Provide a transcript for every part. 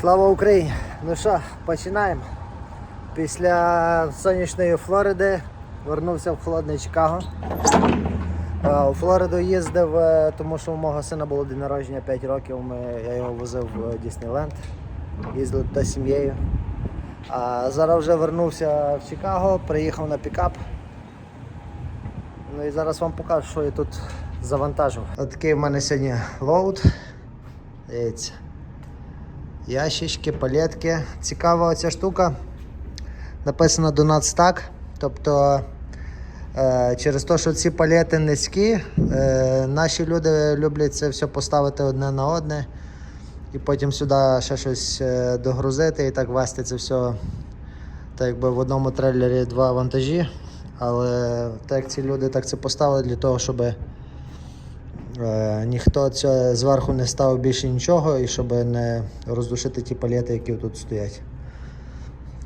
Слава Україні! Ну що, починаємо. Після сонячної Флориди вернувся в холодне Чикаго. Е, У Флориду їздив, е, тому що у мого сина було день народження 5 років. Ми, я його возив в Діснейленд. Їздили туди з сім'єю. А зараз вже вернувся в Чикаго, приїхав на пікап. Ну і зараз вам покажу, що я тут завантажив. Отакий в мене сьогодні лоуд. Дивіться. Ящички, палетки. Цікава оця штука. Написано Do Not Stack. Тобто е, через те, що ці палети низькі, е, наші люди люблять це все поставити одне на одне і потім сюди ще щось е, догрузити і так вести це все. Так якби в одному трейлері два вантажі. Але так як ці люди так це поставили для того, щоб е, ніхто це зверху не ставив більше нічого і щоб не роздушити ті палети, які тут стоять.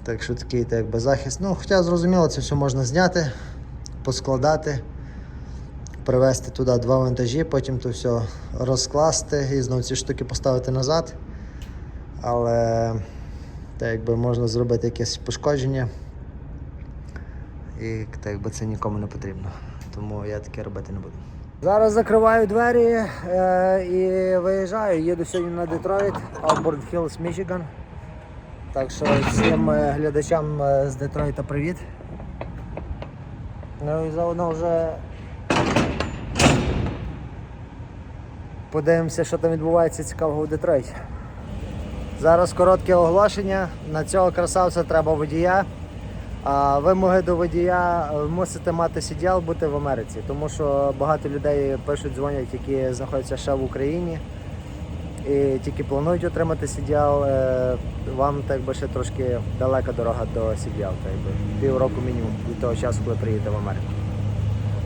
Так що такий так якби захист. Ну, хоча зрозуміло, це все можна зняти, поскладати, привезти туди два вантажі, потім то все розкласти і знову ці штуки поставити назад. Але так якби можна зробити якесь пошкодження. І так якби це нікому не потрібно. Тому я таке робити не буду. Зараз закриваю двері е, і виїжджаю. Їду сьогодні на Детройт, Алборд Хіллс, Мічиган. Так що всім е, глядачам е, з Детройта привіт. Ну і заодно вже подивимося, що там відбувається цікавого в Детройті. Зараз коротке оголошення. На цього красавця треба водія. Вимоги до водія е, мусите мати CDL, бути в Америці, тому що багато людей пишуть, дзвонять, які знаходяться ще в Україні і тільки планують отримати CDL. е, Вам так би ще трошки далека дорога до CDL, так би півроку мінімум від того часу, коли приїдете в Америку.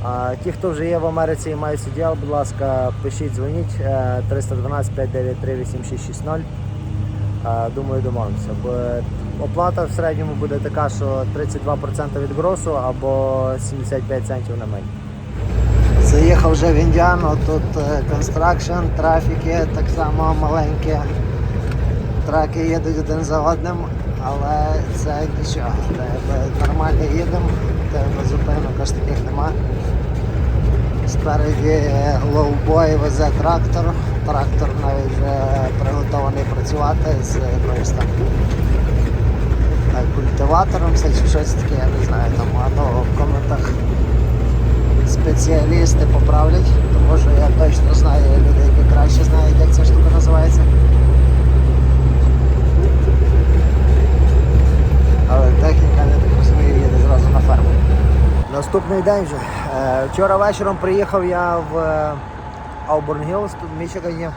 А ті, хто вже є в Америці і мають CDL, будь ласка, пишіть, дзвоніть е, 312 593 8660. Е, Думаю, домовимося. Бо оплата в середньому буде така, що 32% від гросу або 75 центів на миль. Заїхав вже в Індіану, тут констракшн, трафіки, так само маленькі. Траки їдуть один за одним, але це нічого. Нормально їдемо, тебе зупинок аж таких нема. Спереді лоубой везе трактор. Трактор навіть вже приготований працювати з якоюсь там е, культиватором, це чи щось таке, я не знаю, там а то в коментах спеціалісти поправлять, тому що я точно знаю людей, які краще знають, як ця штука називається. Але техніка, я так розумію, їде зразу на ферму. Наступний день вже. Е, Вчора вечором приїхав я в е, Auburn Hills, в Мічигані.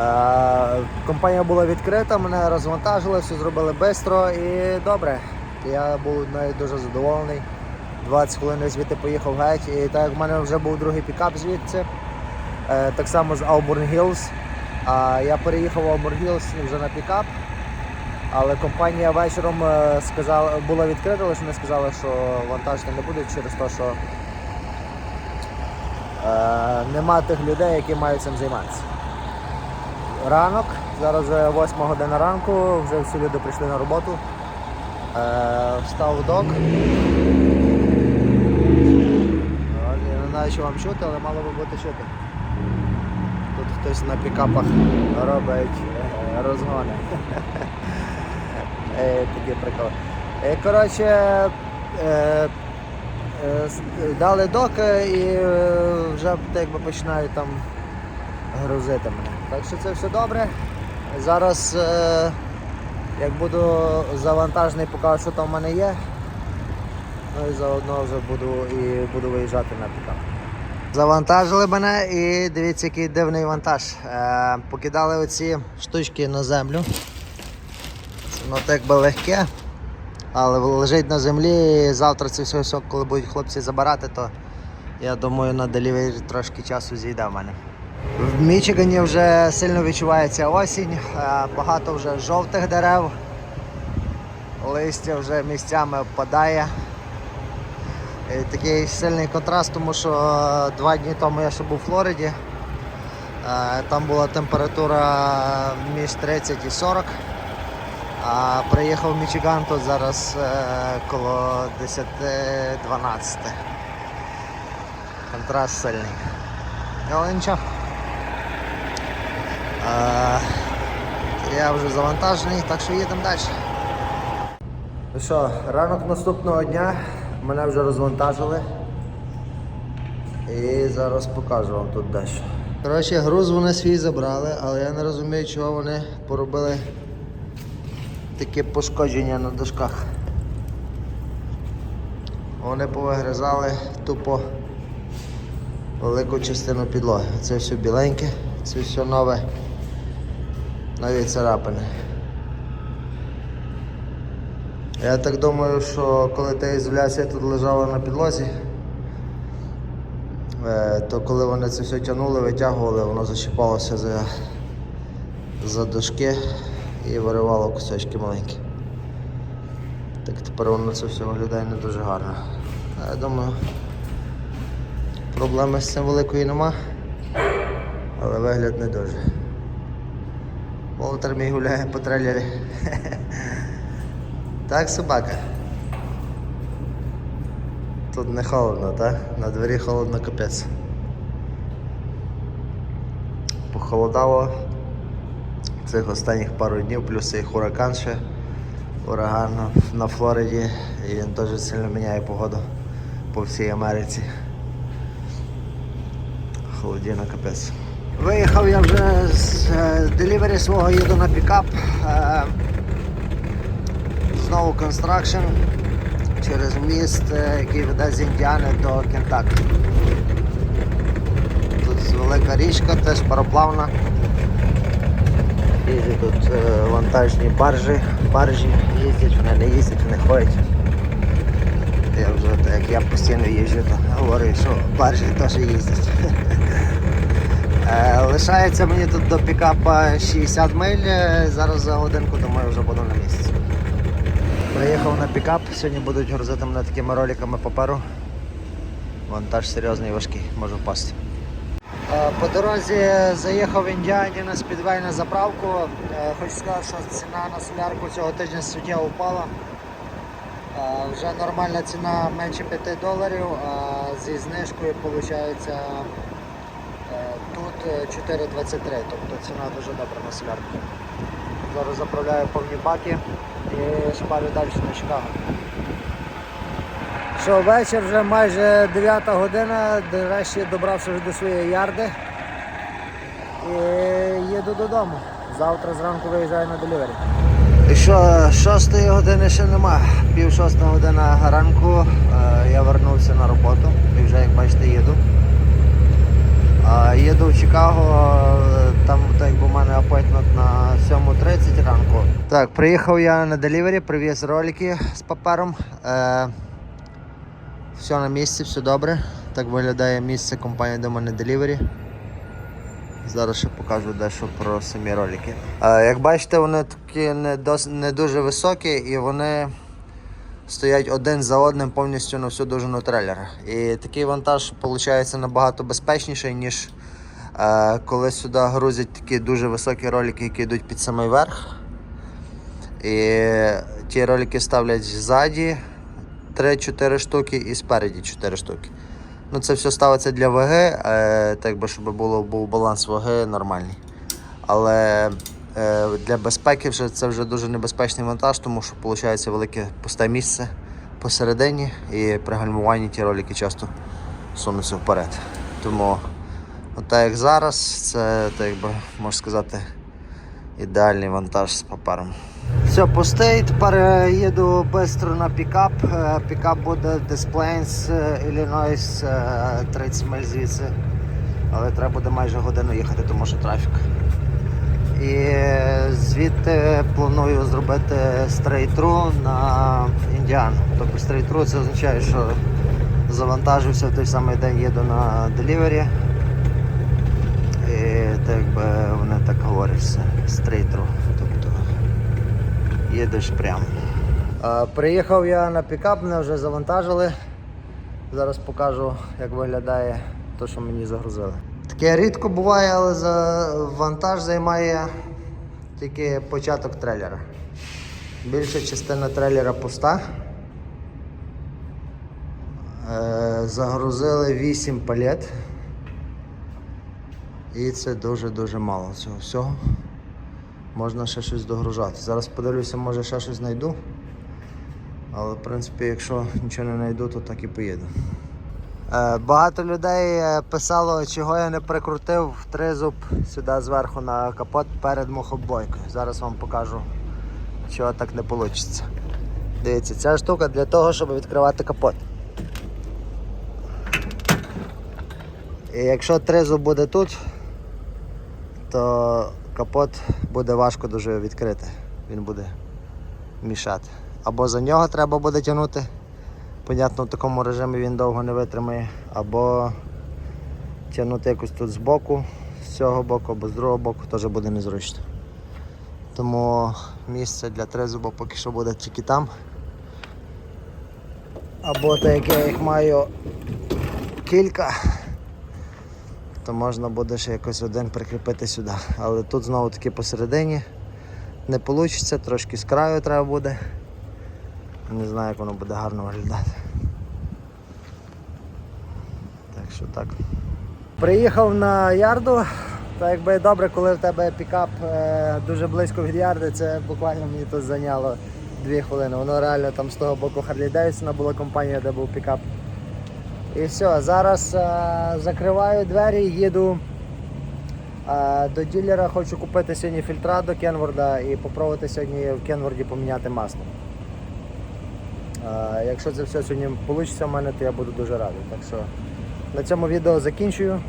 Е, Компанія була відкрита, мене розвантажили, все зробили швидко і добре. Я був навіть дуже задоволений. 20 хвилин звідти поїхав геть. І так як в мене вже був другий пікап звідси, е, так само з Auburn Hills. Я переїхав в Auburn Hills вже на пікап. Але компанія вечором е, сказала, була відкрита, лише вони сказали, що вантажити не будуть через те, що е, нема тих людей, які мають цим займатися. Ранок, зараз вже 8 година ранку, вже всі люди прийшли на роботу. Е, встав док. Я не знаю, що вам чути, але мало би бути чути. Тут хтось на пікапах робить е, розгони. Е, Такі приколи. Е, Коротше, е, дали док і вже якби починають там грузити мене. Так що це все добре. Зараз, як буду завантажений, покажу, що там в мене є. Ну і заодно вже буду і буду виїжджати на пікап. Завантажили мене і дивіться, який дивний вантаж. Покидали оці штучки на землю. Воно так би легке, але лежить на землі. І завтра це все, все, коли будуть хлопці забирати, то я думаю на делівері трошки часу зійде в мене. В Мічигані вже сильно відчувається осінь, е, багато вже жовтих дерев, листя вже місцями впадає. І такий сильний контраст, тому що е, два дні тому я ще був у Флориді. Е, Там була температура між 30 і 40. А приїхав в Мічиган, тут зараз е, коло 10-12. Контраст сильний. Але нічого. Е, я вже завантажений, так що їдемо далі. Ну що, ранок наступного дня мене вже розвантажили. І зараз покажу вам тут дещо. Коротше, груз вони свій забрали, але я не розумію, чого вони поробили таке пошкодження на дошках. Вони повигризали тупо велику частину підлоги. Це все біленьке, це все нове, нові царапини. Я так думаю, що коли та ізоляція тут лежала на підлозі, е, то коли вони це все тягнули, витягували, воно зачіпалося за, за дошки і виривало кусочки маленькі. Так тепер воно це все виглядає не дуже гарно. Я думаю, проблеми з цим великої нема, але вигляд не дуже. Волтер мій гуляє по трейлері. Так, собака. Тут не холодно, так? На дворі холодно капець. Похолодало цих останніх пару днів, плюс і хуракан ще ураган на Флориді і він дуже сильно міняє погоду по всій Америці. Холодіна капець. Виїхав я вже з делівері свого, їду на пікап. Е, Знову констракшн через міст, е, який веде з Індіани до Кентакі. Тут велика річка, теж пароплавна. Їздять тут е, вантажні баржі, баржі їздять, вони не їздять, вони ходять. Я вже так як я постійно їжджу, то говорю, що баржі теж їздять. Е, Лишається мені тут до пікапа 60 миль, е, зараз за годинку думаю вже буду на місці. Приїхав на пікап, сьогодні будуть грузити мене такими роликами паперу. Вантаж серйозний важкий, може впасти. Е, По дорозі заїхав в Індіані на спідвей на заправку. Е, Хочу сказати, що ціна на солярку цього тижня суттєво впала. Е, Вже нормальна ціна менше 5 доларів, а зі знижкою виходить тут е, 4,23, тобто ціна дуже добра на солярку. Зараз заправляю повні баки і шпарю далі на Чикаго. Що, вечір вже майже 9 година, нарешті добрався вже до своєї ярди. І їду додому. Завтра зранку виїжджаю на делівері. І що, 6 години ще нема. Пів 6 година ранку е, я вернувся на роботу і вже, як бачите, їду. А, Їду в Чикаго, е, там так у мене апойтмент на 7.30 ранку. Так, приїхав я на делівері, привіз ролики з папером. Е, все на місці, все добре. Так виглядає місце компанії до мене Delivery. Зараз ще покажу дещо про самі ролики. Як бачите, вони такі не, дос, не дуже високі і вони стоять один за одним повністю на всю довжину трейлера. І такий вантаж виходить набагато безпечніший, ніж е, коли сюди грузять такі дуже високі ролики, які йдуть під самий верх. І ті ролики ставлять ззаді 3-4 штуки і спереді 4 штуки. Ну, це все ставиться для ваги, е, так би, щоб було, був баланс ваги нормальний. Але е, для безпеки вже, це вже дуже небезпечний монтаж, тому що виходить велике пусте місце посередині і при гальмуванні ті ролики часто сунуться вперед. Тому, так як зараз, це так якби, можна сказати, ідеальний вантаж з папером. Все, пустий, тепер е, їду швидко на пікап. Е, Пікап буде Illinois, е, 30 миль звідси. Але треба буде майже годину їхати, тому що трафік. І е, звідти планую зробити стрейтру на Індіану. Тобто стрейтру це означає, що завантажився в той самий день їду на делівері. І так якби вони так говорять, стрейтру. Їдеш прямо. Приїхав я на пікап, мене вже завантажили. Зараз покажу, як виглядає те, що мені загрузили. Таке рідко буває, але за вантаж займає тільки початок трейлера. Більша частина трейлера пуста. Е, загрузили 8 палет. І це дуже-дуже мало цього всього. Можна ще щось догружати. Зараз подивлюся, може ще щось знайду. Але в принципі, якщо нічого не знайду, то так і поїду. Е, Багато людей е, писало, чого я не прикрутив тризуб сюди зверху на капот перед мухобойкою. Зараз вам покажу, чого так не вийде. Дивіться, ця штука для того, щоб відкривати капот. І якщо тризуб буде тут, то капот буде важко дуже відкрити. Він буде мішати. Або за нього треба буде тягнути. Понятно, в такому режимі він довго не витримає. Або тягнути якось тут з боку, з цього боку, або з другого боку теж буде незручно. Тому місце для тризуба поки що буде тільки там. Або так як я їх маю кілька, то можна буде ще якось один прикріпити сюди. Але тут знову таки посередині не вийде, трошки з краю треба буде. Не знаю, як воно буде гарно виглядати. Так що так. Приїхав на ярду. Так якби добре, коли в тебе пікап е, дуже близько від ярди, це буквально мені тут зайняло 2 хвилини. Воно реально там з того боку Харлі Девідсона була компанія, де був пікап. І все, зараз е, закриваю двері, їду е, до ділера, хочу купити сьогодні фільтра до Кенворда і попробувати сьогодні в Кенворді поміняти масло. Е, Якщо це все сьогодні вийде в мене, то я буду дуже радий. Так що на цьому відео закінчую.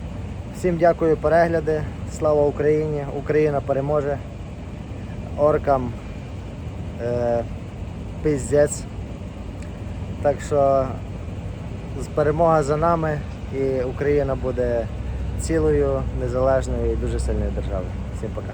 Всім дякую перегляди. Слава Україні! Україна переможе. Оркам е, пиздець. Так що перемога за нами і Україна буде цілою, незалежною і дуже сильною державою. Всім пока.